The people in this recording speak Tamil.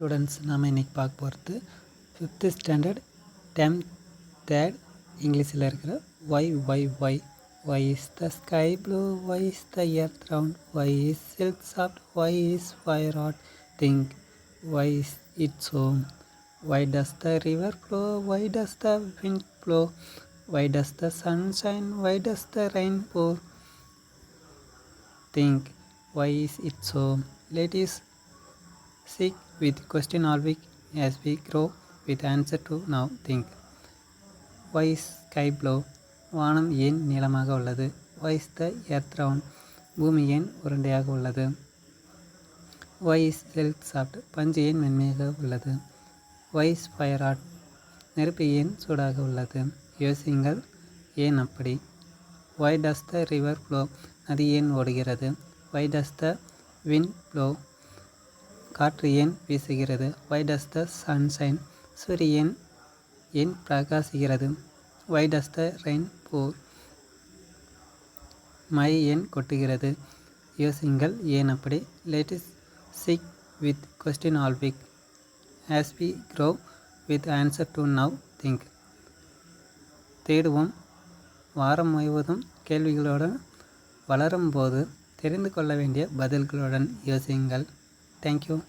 ஸ்டூடெண்ட்ஸ் நாம் இன்றைக்கி பார்க்க போகிறது ஃபிஃப்த்து ஸ்டாண்டர்ட் டெம் தேர்ட் இங்கிலீஷில் இருக்கிற why why why why is the sky blue why is the earth round why is silk soft why is fire hot think why is it's home why does the river flow why does the wind flow why does the sun shine why does the rain pour think why is it so let us seek with question all week as we grow with answer to now think why is sky blue வானம் ஏன் நீளமாக உள்ளது why is the earth round பூமி ஏன் உருண்டையாக உள்ளது why is silk soft பஞ்சு ஏன் மென்மையாக உள்ளது why is fire hot நெருப்பு ஏன் சூடாக உள்ளது யோசிங்கள் ஏன் அப்படி why does the river flow நதி ஏன் ஓடுகிறது why does the wind blow காற்று ஏன் வீசுகிறது வை டஸ் த சன்ஷைன் சூரியன் ஏன் பிரகாசிக்கிறது why does the rain pour my ஏன் கொட்டுகிறது யோசிங்கள் ஏன் அப்படி latest seek with question all week as we grow with answer to now think தேடுவோம் வாரம் முழுவதும் கேள்விகளுடன் வளரும்போது தெரிந்து கொள்ள வேண்டிய பதில்களுடன் யோசியுங்கள் Thank you.